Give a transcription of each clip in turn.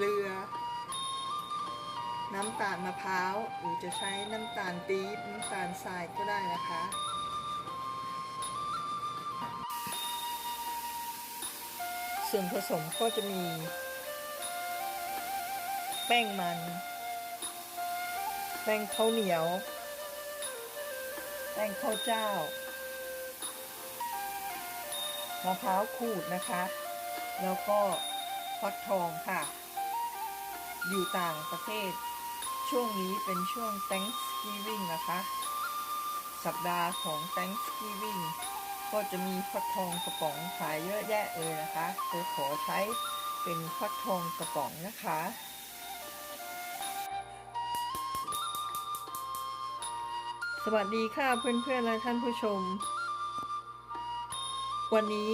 เกลือ น้ำตาลมะพร้าวหรือจะใช้น้ำตาลปี๊บน้ำตาลทรายก็ได้นะคะส่วนผสมก็จะมี แป้งมัน แป้งข้าวเหนียว แป้งข้าวเจ้ามะพร้าวขูดนะคะ แล้วก็ฟักทองค่ะ อยู่ต่างประเทศ ช่วงนี้เป็นช่วง Thanksgiving นะคะ สัปดาห์ของ Thanksgiving ก็จะมีฟักทองกระป๋องขายเยอะแยะเลยนะคะจะขอใช้เป็นฟักทองกระป๋องนะคะสวัสดีค่ะเพื่อนๆและท่านผู้ชม วันนี้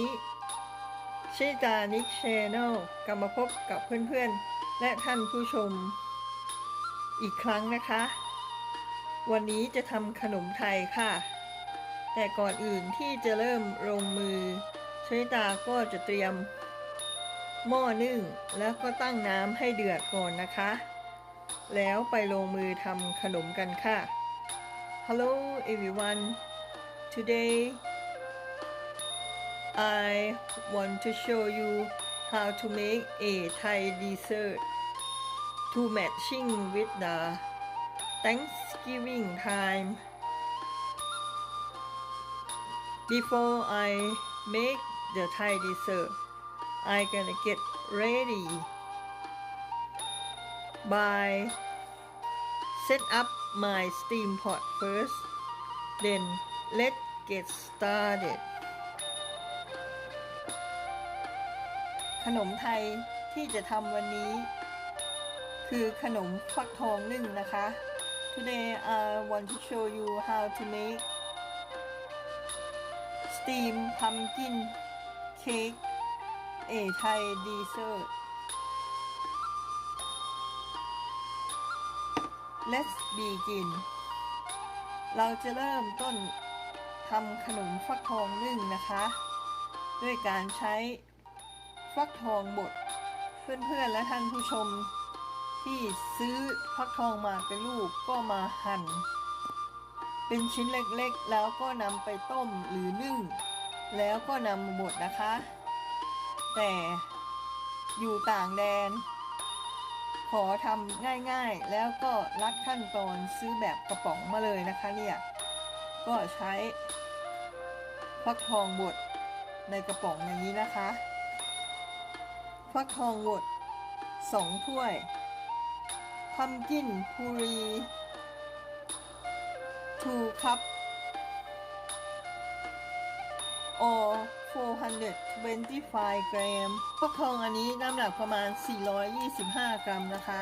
ชิตานิกชแนลกลับมาพบกับเพื่อนๆ และท่านผู้ชมอีกครั้งนะคะ วันนี้จะทำขนมไทยค่ะ แต่ก่อนอื่นที่จะเริ่มลงมือชิตาก็จะเตรียม หม้อนึ่งแล้วก็ตั้งน้ำให้เดือดก่อนนะคะ แล้วไปลงมือทำขนมกันค่ะ Hello everyone today I want to show you how to make a Thai dessert to matching with the Thanksgiving time. Before I make the Thai dessert, I gonna get ready by set up my steam pot first. Then let's get started. ขนมไทยที่จะทำวันนี้ คือขนมฟักทองนึ่งนะคะ Today I want to show you how to make steam pumpkin cake a Thai dessert Let's begin เราจะเริ่มต้นทำขนมฟักทองนึ่งนะคะ ด้วยการใช้ ฟักทองบด เพื่อนๆและท่านผู้ชม ที่ซื้อฟักทองมาเป็นลูกก็มาหั่น เป็นชิ้นเล็กๆ แล้วก็นำไปต้มหรือนึ่ง แล้วก็นำมาบดนะคะ แต่อยู่ต่างแดน ขอทำง่ายๆ แล้วก็รัดขั้นตอนซื้อแบบกระป๋องมาเลยนะคะเนี่ยก็ใช้ฟักทองบดในกระป๋องอย่างนี้นะคะ ฟักทองบดสองถ้วยพัมกินพูรีทูคัพ or 425กรัมฟักทองอันนี้น้ำหนักประมาณ 425 กรัมนะคะ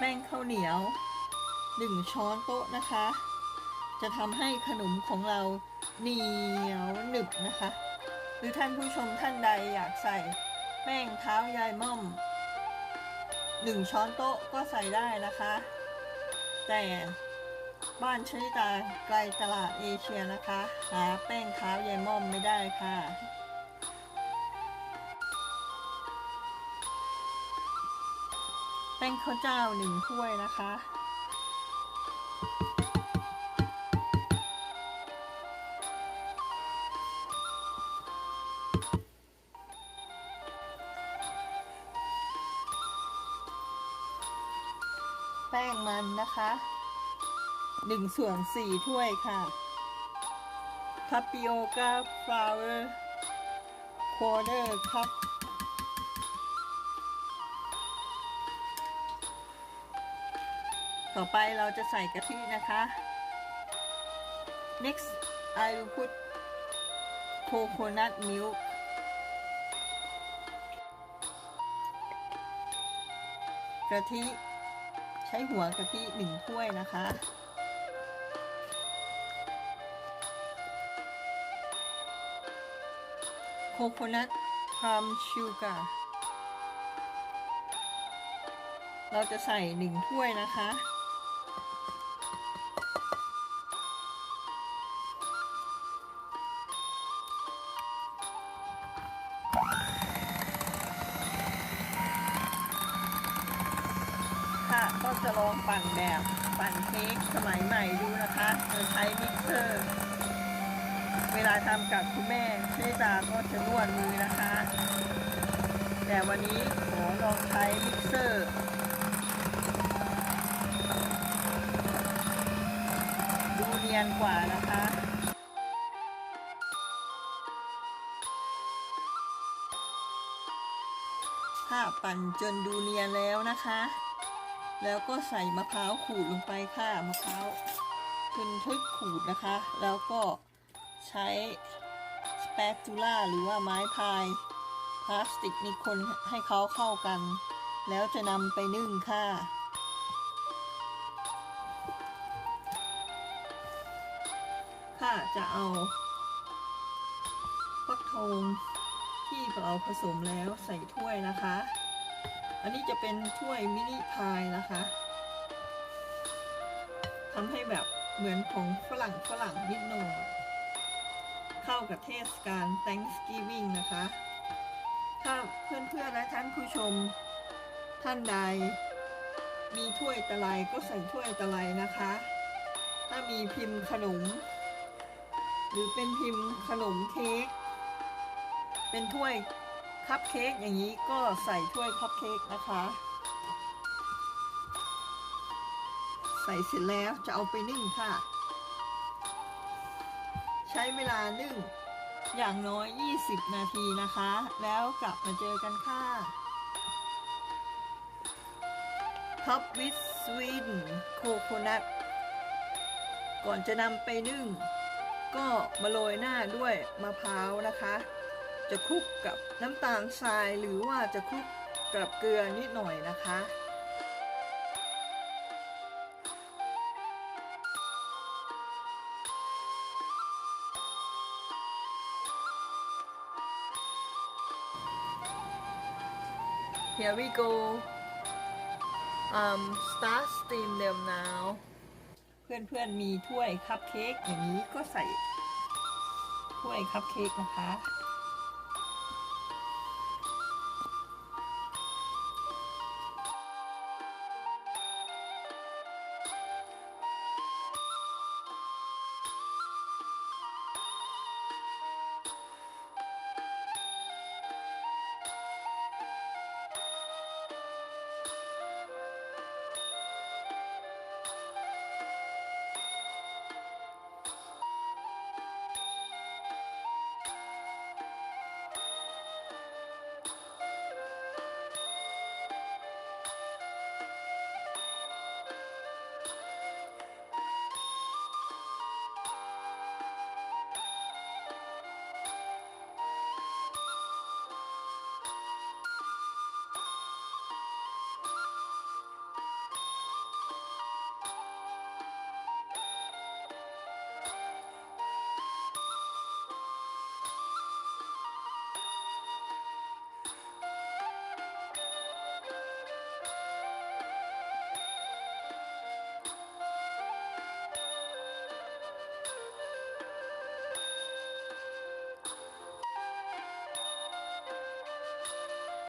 แป้งข้าวเหนียว 1 ช้อนโต๊ะนะคะ จะทำให้ขนมของเราเหนียวหนึบนะคะ หรือท่านผู้ชมท่านใดอยากใส่แป้งเท้ายายม่อม 1 ช้อนโต๊ะก็ใส่ได้นะคะ แต่บ้านชนิตาไกลตลาดเอเชียนะคะ หาแป้งเท้ายายม่อมไม่ได้ค่ะ ป้งข้าวเจ้าหนึ่งถ้วยนะคะ แป้งมันนะคะหนึ่งส่วนสี่ถ้วยค่ะทาปิโอกาฟลาวเวอร์ควอเตอร์คัพ ต่อไปเราจะใส่กะทินะคะ next I will put coconut milk กะทิใช้หัวกะทิหนึ่งถ้วยนะคะโคโคนัทพรัมชูการ์เราจะใส่หนึ่งถ้วยนะคะ ก็จะลองปั่นแบบปั่นเค้กสมัยใหม่ดูนะคะโดยใช้มิกเซอร์ เวลาทำกับคุณแม่พี่ตาก็จะนวดมือนะคะ แต่วันนี้ขอลองใช้มิกเซอร์ดูเนียนกว่านะคะค่ะปั่นจนดูเนียนแล้วนะคะ แล้วก็ใส่มะพร้าวขูดลงไปค่ะมะพร้าวทึนทึกขูดนะคะ แล้วก็ใช้สเปตูล่าหรือว่าไม้พายพลาสติกนี่คนให้เขาเข้ากัน แล้วจะนำไปนึ่งค่ะค่ะจะเอาฟักทองที่เราผสมแล้วใส่ถ้วยนะคะ อันนี้จะเป็นถ้วยมินิพายนะคะทำให้แบบเหมือนของฝรั่งฝรั่งนิดหน่อยเข้ากับเทศกาล Thanksgiving นะคะ ถ้าเพื่อนๆและท่านผู้ชมท่านใด มีถ้วยตะไลก็ใส่ถ้วยตะไลนะคะ ถ้ามีพิมพ์ขนม หรือเป็นพิมพ์ขนมเค้กเป็นถ้วย คัพเค้กอย่างนี้ก็ใส่ถ้วยคัพเค้กนะคะ ใส่เสร็จแล้วจะเอาไปนึ่งค่ะ ใช้เวลานึ่งอย่างน้อย 20 นาทีนะคะ แล้วกลับมาเจอกันค่ะ Top with sweet coconut ก่อนจะนำไปนึ่ง ก็มาโรยหน้าด้วยมะพร้าวนะคะ จะคลุกกับน้ำตาลทรายหรือว่าจะคลุกกับเกลือนิดหน่อยนะคะ Here we go um start steam them now เพื่อนๆมีถ้วยคัพเค้กอย่างนี้ก็ใส่ถ้วยคัพเค้กนะคะ